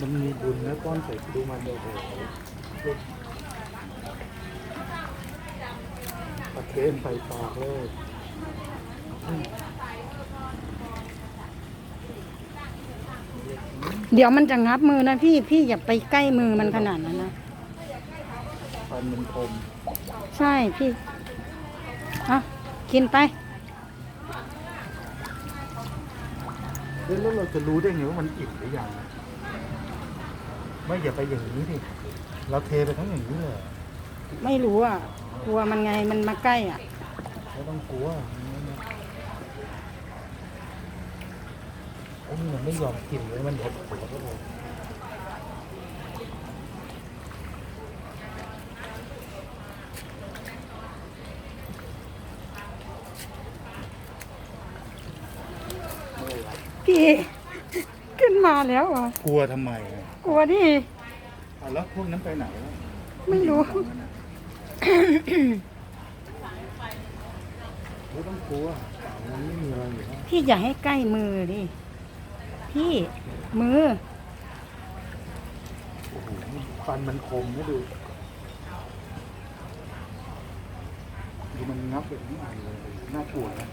มันมีบุญนะก้อนใส่ดูมันโอ้โหตะเคนใส่ปากเลยเดี๋ยวมันจะงับมือนะพี่พี่อย่าไปใกล้มือมันขนาดนั้นนะฟันมันคมใช่พี่เอากินไปเอ๊ะแล้วเราจะรู้ได้ไงว่ามันอิ่มหรือยังนะ ไม่อย่าไปอย่างนี้ดิเราเทไปทั้งอย่างนี้เลยเหรอไม่รู้อะ กลัวมันไงมันมาใกล้อะไม่ต้องกลัวโอ้ยมันไม่ยอมกินเลยมันหดหัวก็เลยพี่ ขึ้นมาแล้วอะกลัวทำไมอะกลัวดิ อะแล้วพวกนั้นไปไหนแล้วไม่รู้ ไม่ต้องกลัวมันไม่มีอะไรอยู่แล้วพี่อย่าให้ใกล้มือดิ พี่มือ โอ้โหฟันมันคมนะดูดูมันงับไปทั้งอันเลยน่ากลัวนะ